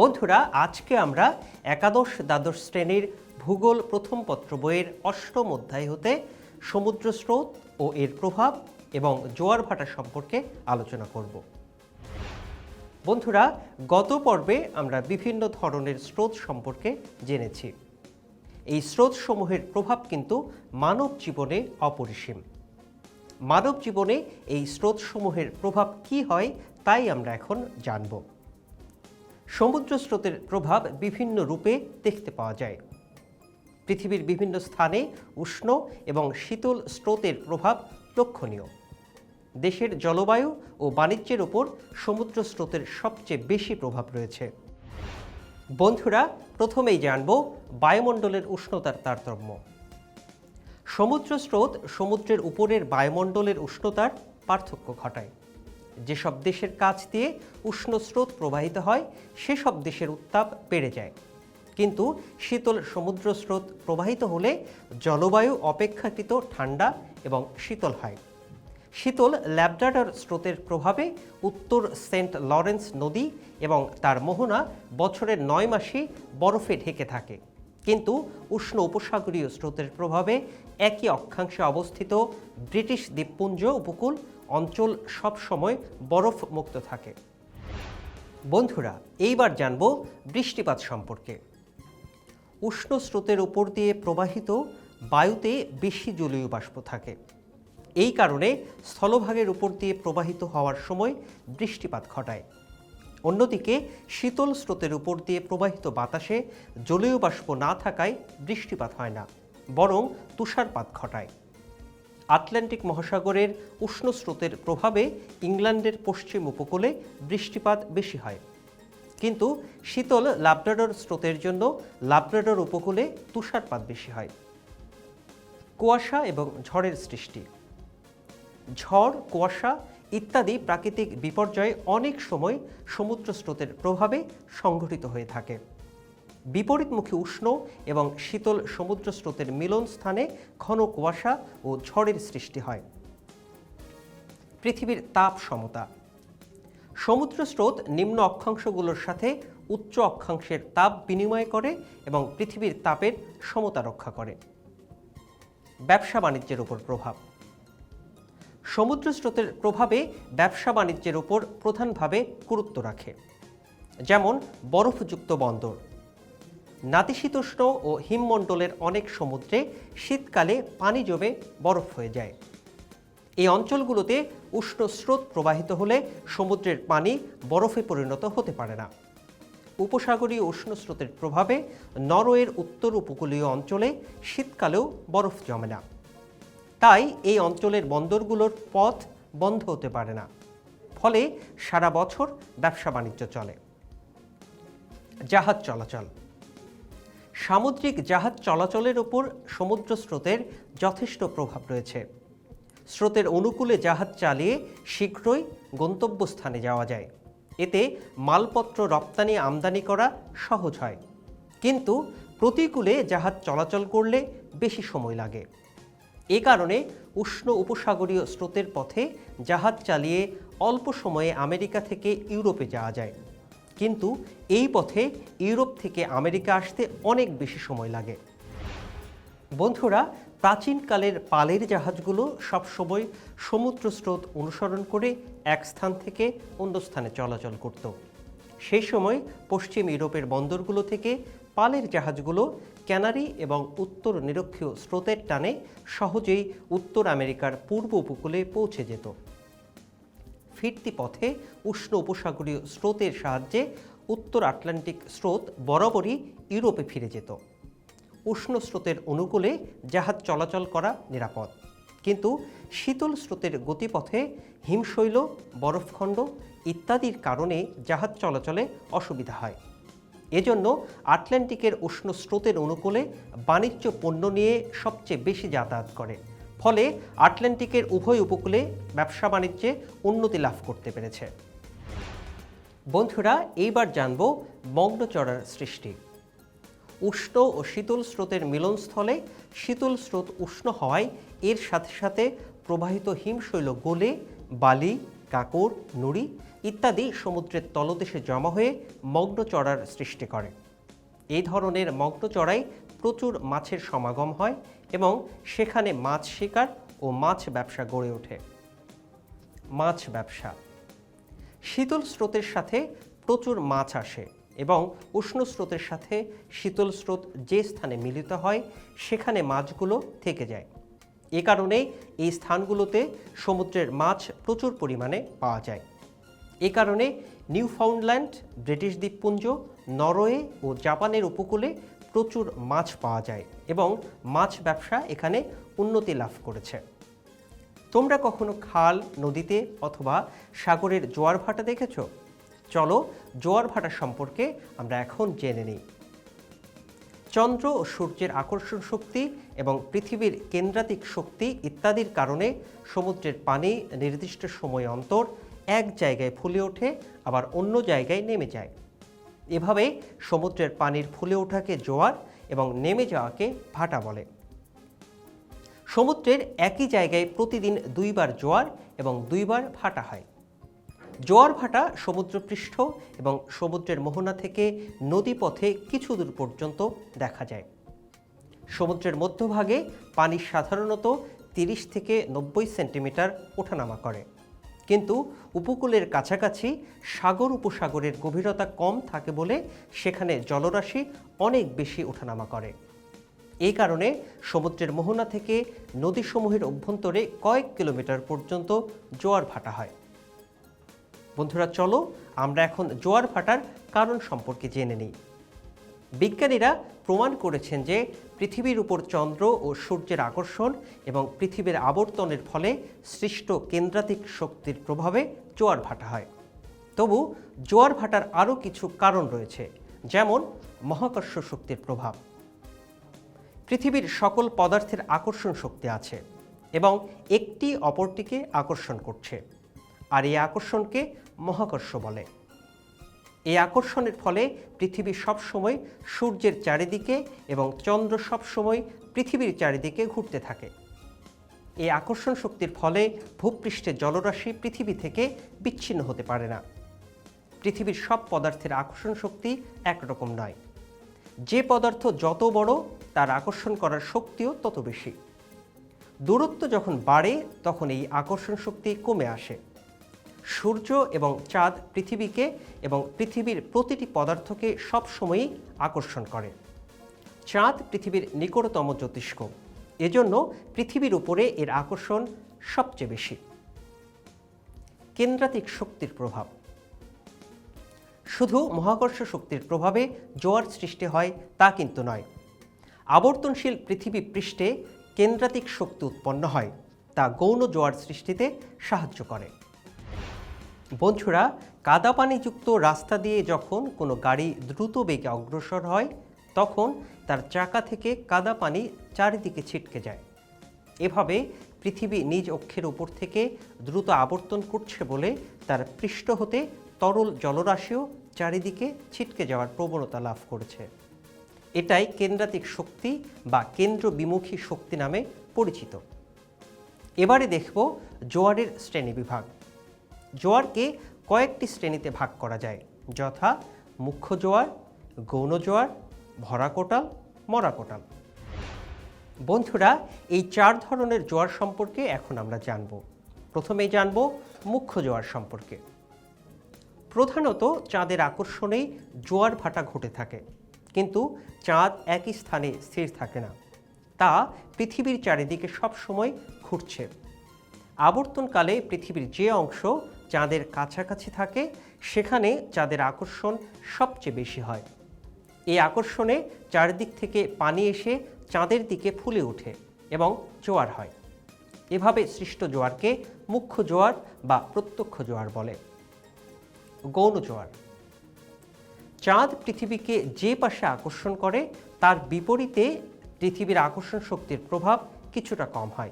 বন্ধুরা, আজকে আমরা একাদশ দ্বাদশ শ্রেণির ভূগোল প্রথম পত্র বইয়ের অষ্টম অধ্যায় হতে সমুদ্র স্রোত ও এর প্রভাব এবং জোয়ার ভাটা সম্পর্কে আলোচনা করব। বন্ধুরা, গত পর্বে আমরা বিভিন্ন ধরনের স্রোত সম্পর্কে জেনেছি। এই স্রোতসমূহের প্রভাব কিন্তু মানব জীবনে অপরিসীম। মানব জীবনে এই স্রোতসমূহের প্রভাব কি হয়, তাই আমরা এখন জানব। সমুদ্র স্রোতের প্রভাব বিভিন্ন রূপে দেখতে পাওয়া যায়। পৃথিবীর বিভিন্ন স্থানে উষ্ণ এবং শীতল স্রোতের প্রভাব লক্ষণীয়। দেশের জলবায়ু ও বাণিজ্যের ওপর সমুদ্র স্রোতের সবচেয়ে বেশি প্রভাব রয়েছে। বন্ধুরা, প্রথমেই জানব বায়ুমণ্ডলের উষ্ণতার তারতম্য। সমুদ্র স্রোত সমুদ্রের উপরের বায়ুমণ্ডলের উষ্ণতার পার্থক্য ঘটায়। যেসব দেশের কাছ দিয়ে উষ্ণ স্রোত প্রবাহিত হয়, সেসব দেশের উত্তাপ বেড়ে যায়। কিন্তু শীতল সমুদ্র স্রোত প্রবাহিত হলে জলবায়ু অপেক্ষাকৃত ঠান্ডা এবং শীতল হয়। শীতল ল্যাবডাডার স্রোতের প্রভাবে উত্তর সেন্ট লরেন্স নদী এবং তার মোহনা বছরের নয় মাসে বরফে ঢেকে থাকে। কিন্তু উষ্ণ উপসাগরীয় স্রোতের প্রভাবে একই অক্ষাংশে অবস্থিত ব্রিটিশ দ্বীপপুঞ্জ উপকূল অঞ্চল সবসময় বরফ মুক্ত থাকে। বন্ধুরা, এইবার জানব বৃষ্টিপাত সম্পর্কে। উষ্ণ স্রোতের উপর দিয়ে প্রবাহিত বায়ুতে বেশি জলীয় বাষ্প থাকে। এই কারণে স্থলভাগের উপর দিয়ে প্রবাহিত হওয়ার সময় বৃষ্টিপাত ঘটায়। অন্যদিকে, শীতল স্রোতের উপর দিয়ে প্রবাহিত বাতাসে জলীয় বাষ্প না থাকায় বৃষ্টিপাত হয় না, বরং তুষারপাত ঘটায়। আটলান্টিক মহাসাগরের উষ্ণ স্রোতের প্রভাবে ইংল্যান্ডের পশ্চিম উপকূলে বৃষ্টিপাত বেশি হয়। কিন্তু শীতল লাবরাডর স্রোতের জন্য লাবরাডর উপকূলে তুষারপাত বেশি হয়। কুয়াশা এবং ঝড়ের সৃষ্টি। ঝড়, কুয়াশা ইত্যাদি প্রাকৃতিক বিপর্যয় অনেক সময় সমুদ্র স্রোতের প্রভাবে সংঘটিত হয়ে থাকে। বিপরীতমুখী উষ্ণ এবং শীতল সমুদ্র স্রোতের মিলন স্থানে ঘন কুয়াশা ও ঝড়ের সৃষ্টি হয়। পৃথিবীর তাপ সমতা। সমুদ্র স্রোত নিম্ন অক্ষাংশগুলোর সাথে উচ্চ অক্ষাংশের তাপ বিনিময় করে এবং পৃথিবীর তাপের সমতা রক্ষা করে। ব্যবসা বাণিজ্যের উপর প্রভাব। সমুদ্র স্রোতের প্রভাবে ব্যবসা বাণিজ্যের উপর প্রধানভাবে গুরুত্ব রাখে। যেমন বরফযুক্ত বন্দর। নাতিশীতোষ্ণ ও হিমমণ্ডলের অনেক সমুদ্রে শীতকালে পানি জমে বরফ হয়ে যায়। এই অঞ্চলগুলোতে উষ্ণ স্রোত প্রবাহিত হলে সমুদ্রের পানি বরফে পরিণত হতে পারে না। উপসাগরীয় উষ্ণ স্রোতের প্রভাবে নরওয়ের উত্তর উপকূলীয় অঞ্চলে শীতকালেও বরফ জমে না। তাই এই অঞ্চলের বন্দরগুলোর পথ বন্ধ হতে পারে না। ফলে সারা বছর ব্যবসা বাণিজ্য চলে। জাহাজ চলাচল সামুদ্রিক জাহাজ চলাচলের ওপর সমুদ্র স্রোতের যথেষ্ট প্রভাব রয়েছে। স্রোতের অনুকূলে জাহাজ চালিয়ে শীঘ্রই গন্তব্যস্থানে যাওয়া যায়। এতে মালপত্র রপ্তানি আমদানি করা সহজ হয়। কিন্তু প্রতিকূলে জাহাজ চলাচল করলে বেশি সময় লাগে। এ কারণে উষ্ণ উপসাগরীয় স্রোতের পথে জাহাজ চালিয়ে অল্প সময়ে আমেরিকা থেকে ইউরোপে যাওয়া যায়। কিন্তু এই পথে ইউরোপ থেকে আমেরিকা আসতে অনেক বেশি সময় লাগে। বন্ধুরা, প্রাচীনকালের পালের জাহাজগুলো সবসময় সমুদ্র স্রোত অনুসরণ করে এক স্থান থেকে অন্য স্থানে চলাচল করত। সেই সময় পশ্চিম ইউরোপের বন্দরগুলো থেকে পালের জাহাজগুলো ক্যানারি এবং উত্তর নিরক্ষীয় স্রোতের টানে সহজেই উত্তর আমেরিকার পূর্ব উপকূলে পৌঁছে যেত। ফিরতি পথে উষ্ণ উপসাগরীয় স্রোতের সাহায্যে উত্তর আটলান্টিক স্রোত বরাবরই ইউরোপে ফিরে যেত। উষ্ণ স্রোতের অনুকূলে জাহাজ চলাচল করা নিরাপদ। কিন্তু শীতল স্রোতের গতিপথে হিমশৈল, বরফখণ্ড ইত্যাদির কারণে জাহাজ চলাচলে অসুবিধা হয়। এজন্য আটলান্টিকের উষ্ণ স্রোতের অনুকূলে বাণিজ্য পণ্য নিয়ে সবচেয়ে বেশি যাতায়াত করে। ফলে আটলান্টিকের উভয় উপকূলে ব্যবসা বাণিজ্যে উন্নতি লাভ করতে পেরেছে। বন্ধুরা, এইবার জানব মগ্নচড়ার সৃষ্টি। উষ্ণ ও শীতল স্রোতের মিলনস্থলে শীতল স্রোত উষ্ণ হওয়ায় এর সাথে সাথে প্রবাহিত হিমশৈল গলে বালি কাকর নুড়ি ইত্যাদি সমুদ্রের তলদেশে জমা হয়ে মগ্নচড়ার সৃষ্টি করে। এই ধরনের মগ্নচড়ায় প্রচুর মাছের সমাগম হয় এবং সেখানে মাছ শিকার ও মাছ ব্যবসা গড়ে ওঠে। মাছ ব্যবসা। শীতল স্রোতের সাথে প্রচুর মাছ আসে এবং উষ্ণ স্রোতের সাথে শীতল স্রোত যে স্থানে মিলিত হয়, সেখানে মাছগুলো থেকে যায়। এ কারণে এই স্থানগুলোতে সমুদ্রের মাছ প্রচুর পরিমাণে পাওয়া যায়। এ কারণে নিউফাউন্ডল্যান্ড, ব্রিটিশ দ্বীপপুঞ্জ, নরওয়ে ও জাপানের উপকূলে প্রচুর মাছ পাওয়া যায় এবং মাছ ব্যবসা এখানে উন্নতি লাভ করেছে। তোমরা কখনো খাল, নদীতে অথবা সাগরের জোয়ার ভাটা দেখেছ? চলো জোয়ার ভাটা সম্পর্কে আমরা এখন জেনে নিই। চন্দ্র ও সূর্যের আকর্ষণ শক্তি এবং পৃথিবীর কেন্দ্রাতিক শক্তি ইত্যাদির কারণে সমুদ্রের পানি নির্দিষ্ট সময় অন্তর এক জায়গায় ফুলে ওঠে, আবার অন্য জায়গায় নেমে যায়। এভাবে সমুদ্রের পানির ফুলে ওঠাকে জোয়ার এবং নেমে যাওয়াকে ভাটা বলে। সমুদ্রের একই জায়গায় প্রতিদিন দুইবার জোয়ার এবং দুইবার ভাটা হয়। জোয়ার ভাটা সমুদ্রপৃষ্ঠ এবং সমুদ্রের মোহনা থেকে নদীপথে কিছু দূর পর্যন্ত দেখা যায়। সমুদ্রের মধ্যভাগে পানি সাধারণত তিরিশ থেকে নব্বই সেন্টিমিটার ওঠানামা করে। কিন্তু উপকূলের কাছাকাছি সাগর উপসাগরের গভীরতা কম থাকে বলে সেখানে জলরাশি অনেক বেশি ওঠানামা করে। এই কারণে সমুদ্রের মোহনা থেকে নদীসমূহের অভ্যন্তরে কয়েক কিলোমিটার পর্যন্ত জোয়ার ভাটা হয়। বন্ধুরা, চলো আমরা এখন জোয়ার ভাটার কারণ সম্পর্কে জেনে নিই। বিজ্ঞানীরা প্রমাণ করেছেন যে পৃথিবীর উপর চন্দ্র ও সূর্যের আকর্ষণ এবং পৃথিবীর আবর্তনের ফলে সৃষ্ট কেন্দ্রাতিক শক্তির প্রভাবে জোয়ার ভাটা হয়। তবু জোয়ার ভাটার আরও কিছু কারণ রয়েছে, যেমন মহাকর্ষ শক্তির প্রভাব। পৃথিবীর সকল পদার্থের আকর্ষণ শক্তি আছে এবং একটি অপরটিকে আকর্ষণ করছে, আর এই আকর্ষণকে মহাকর্ষ বলে। এই আকর্ষণের ফলে পৃথিবী সবসময় সূর্যের চারিদিকে এবং চন্দ্র সবসময় পৃথিবীর চারিদিকে ঘুরতে থাকে। এই আকর্ষণ শক্তির ফলে ভূপৃষ্ঠের জলরাশি পৃথিবী থেকে বিচ্ছিন্ন হতে পারে না। পৃথিবীর সব পদার্থের আকর্ষণ শক্তি একরকম নয়। যে পদার্থ যত বড়, তার আকর্ষণ করার শক্তিও তত বেশি। দূরত্ব যখন বাড়ে, তখন এই আকর্ষণ শক্তি কমে আসে। সূর্য এবং চাঁদ পৃথিবীকে এবং পৃথিবীর প্রতিটি পদার্থকে সবসময়ই আকর্ষণ করে। চাঁদ পৃথিবীর নিকটতম জ্যোতিষ্ক। এজন্য পৃথিবীর উপরে এর আকর্ষণ সবচেয়ে বেশি। কেন্দ্রাতিক শক্তির প্রভাব। শুধু মহাকর্ষ শক্তির প্রভাবে জোয়ার সৃষ্টি হয় তা কিন্তু নয়। আবর্তনশীল পৃথিবী পৃষ্ঠে কেন্দ্রাতিক শক্তি উৎপন্ন হয়, তা গৌণ জোয়ার সৃষ্টিতে সাহায্য করে। বন্ধুরা, কাদা পানিযুক্ত রাস্তা দিয়ে যখন কোনো গাড়ি দ্রুত বেগে অগ্রসর হয়, তখন তার চাকা থেকে কাদা পানি চারিদিকে ছিটকে যায়। এভাবে পৃথিবী নিজ অক্ষের উপর থেকে দ্রুত আবর্তন করছে বলে তার পৃষ্ঠ হতে তরল জলরাশিও চারিদিকে ছিটকে যাওয়ার প্রবণতা লাভ করেছে। এটাই কেন্দ্রাতিক শক্তি বা কেন্দ্র বিমুখী শক্তি নামে পরিচিত। এবারে দেখব জোয়ারের শ্রেণীবিভাগ জোয়ারকে কয়েকটি শ্রেণীতে ভাগ করা যায়। যথা মুখ্য জোয়ার, গৌণ জোয়ার, ভরা কোটাল, মরা কোটাল। বন্ধুরা, এই চার ধরনের জোয়ার সম্পর্কে এখন আমরা জানব। প্রথমেই জানব মুখ্য জোয়ার সম্পর্কে। প্রধানত চাঁদের আকর্ষণেই জোয়ার ভাটা ঘটে থাকে, কিন্তু চাঁদ একই স্থানে স্থির থাকে না। তা পৃথিবীর চারিদিকে সব সময় ঘুরছে। আবর্তনকালে পৃথিবীর যে অংশ চাঁদের কাছাকাছি থাকে, সেখানে চাঁদের আকর্ষণ সবচেয়ে বেশি হয়। এই আকর্ষণে চারিদিক থেকে পানি এসে চাঁদের দিকে ফুলে ওঠে এবং জোয়ার হয়। এভাবে সৃষ্ট জোয়ারকে মুখ্য জোয়ার বা প্রত্যক্ষ জোয়ার বলে। গৌণ জোয়ার। চাঁদ পৃথিবীকে যে পাশে আকর্ষণ করে, তার বিপরীতে পৃথিবীর আকর্ষণ শক্তির প্রভাব কিছুটা কম হয়।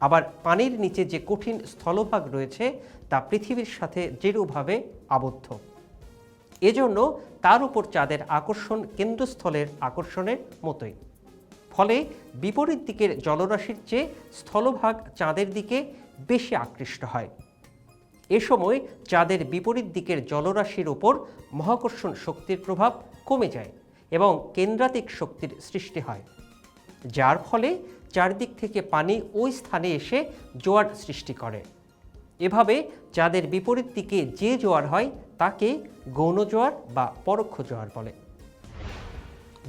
আবার পানির নিচে যে কঠিন স্থলভাগ রয়েছে, তা পৃথিবীর সাথে দৃঢ়ভাবে আবদ্ধ। এজন্য তার উপর চাঁদের আকর্ষণ কেন্দ্রস্থলের আকর্ষণের মতোই। ফলে বিপরীত দিকের জলরাশির চেয়ে স্থলভাগ চাঁদের দিকে বেশি আকৃষ্ট হয়। এ সময় চাঁদের বিপরীত দিকের জলরাশির ওপর মহাকর্ষণ শক্তির প্রভাব কমে যায় এবং কেন্দ্রাতিক শক্তির সৃষ্টি হয়, যার ফলে চারদিক থেকে পানি ওই স্থানে এসে জোয়ার সৃষ্টি করে। এভাবে চাঁদের বিপরীত দিকে যে জোয়ার হয়, তাকে গৌণ জোয়ার বা পরোক্ষ জোয়ার বলে।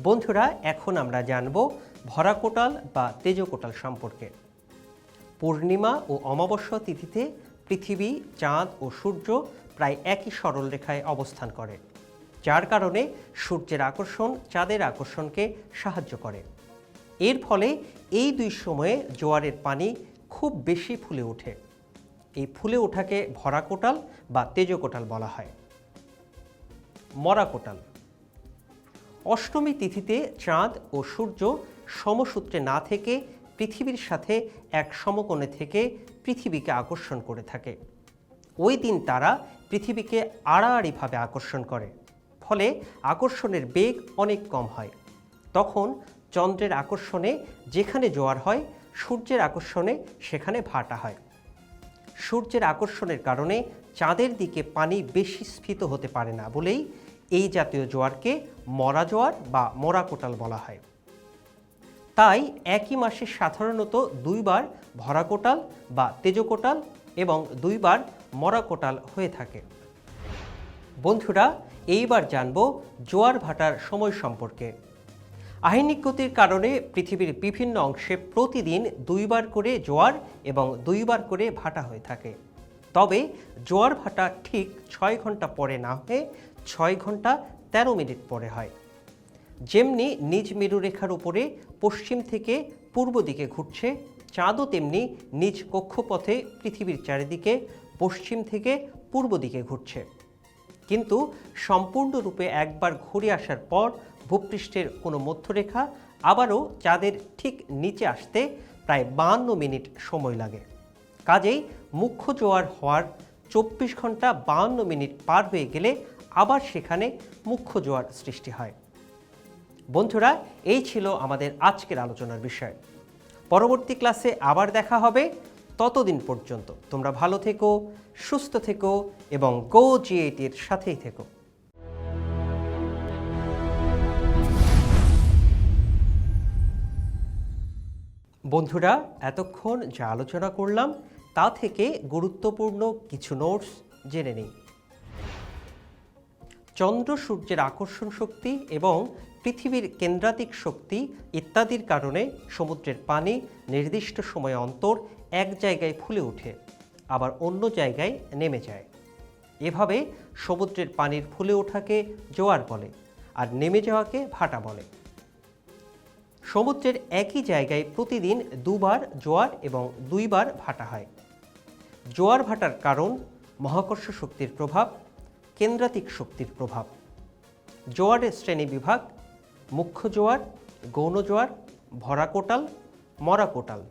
বন্ধুরা, এখন আমরা জানব ভরাকোটাল বা তেজকোটাল সম্পর্কে। পূর্ণিমা ও অমাবস্যা তিথিতে পৃথিবী, চাঁদ ও সূর্য প্রায় একই সরলরেখায় অবস্থান করে, যার কারণে সূর্যের আকর্ষণ চাঁদের আকর্ষণকে সাহায্য করে। এর ফলে এই দুই সময়ে জোয়ারের পানি খুব বেশি ফুলে ওঠে। এই ফুলে ওঠাকে ভরা কোটাল বা তেজকোটাল বলা হয়। মরা কোটাল। অষ্টমী তিথিতে চাঁদ ও সূর্য সমসূত্রে না থেকে পৃথিবীর সাথে এক সমকোণে থেকে পৃথিবীকে আকর্ষণ করে থাকে। ওই দিন তারা পৃথিবীকে আড়াআড়িভাবে আকর্ষণ করে। ফলে আকর্ষণের বেগ অনেক কম হয়। তখন চন্দ্রের আকর্ষণে যেখানে জোয়ার হয়, সূর্যের আকর্ষণে সেখানে ভাটা হয়। সূর্যের আকর্ষণের কারণে চাঁদের দিকে পানি বেশি স্ফীত হতে পারে না বলেই এই জাতীয় জোয়ারকে মরা জোয়ার বা মরা কোটাল বলা হয়। তাই একই মাসে সাধারণত দুইবার ভরা কোটাল বা তেজকোটাল এবং দুইবার মরা কোটাল হয়ে থাকে। বন্ধুরা, এইবার জানব জোয়ার ভাটার সময় সম্পর্কে। আহিনিক গতির কারণে পৃথিবীর বিভিন্ন অংশে প্রতিদিন দুইবার করে জোয়ার এবং দুইবার করে ভাটা হয়ে থাকে। তবে জোয়ার ভাটা ঠিক ছয় ঘণ্টা পরে না হয়ে ছয় ঘণ্টা তেরো মিনিট পরে হয়। যেমনি নিজ মেরুরেখার উপরে পশ্চিম থেকে পূর্ব দিকে ঘুরছে, চাঁদও তেমনি নিজ কক্ষপথে পৃথিবীর চারিদিকে পশ্চিম থেকে পূর্ব দিকে ঘুরছে। কিন্তু সম্পূর্ণরূপে একবার ঘুরে আসার পর ভূপৃষ্ঠের কোনো মধ্যরেখা আবারও চাঁদের ঠিক নিচে আসতে প্রায় বাহান্ন মিনিট সময় লাগে। কাজেই মুখ্য জোয়ার হওয়ার চব্বিশ ঘণ্টা বাহান্ন মিনিট পার হয়ে গেলে আবার সেখানে মুখ্য জোয়ার সৃষ্টি হয়। বন্ধুরা, এই ছিল আমাদের আজকের আলোচনার বিষয়। পরবর্তী ক্লাসে আবার দেখা হবে। ততদিন পর্যন্ত তোমরা ভালো থেকো, সুস্থ থেকো এবং গো জিএটির সাথেই থেকো। বন্ধুরা, এতক্ষণ যা আলোচনা করলাম, তা থেকে গুরুত্বপূর্ণ কিছু নোটস জেনে নিই। চন্দ্র সূর্যের আকর্ষণ শক্তি এবং পৃথিবীর কেন্দ্রাতিক শক্তি ইত্যাদির কারণে সমুদ্রের পানি নির্দিষ্ট সময় অন্তর এক জায়গায় ফুলে ওঠে, আবার অন্য জায়গায় নেমে যায়। এভাবে সমুদ্রের পানির ফুলে ওঠাকে জোয়ার বলে আর নেমে যাওয়াকে ভাটা বলে। সমুদ্রের একই জায়গায় প্রতিদিন দুবার জোয়ার এবং দুইবার ভাটা হয়। জোয়ার ভাটার কারণ মহাকর্ষ শক্তির প্রভাব, কেন্দ্রাতিক শক্তির প্রভাব। জোয়ারের শ্রেণি বিভাগ, মুখ্য জোয়ার, গৌণ জোয়ার ভরাকোটাল মরাকোটাল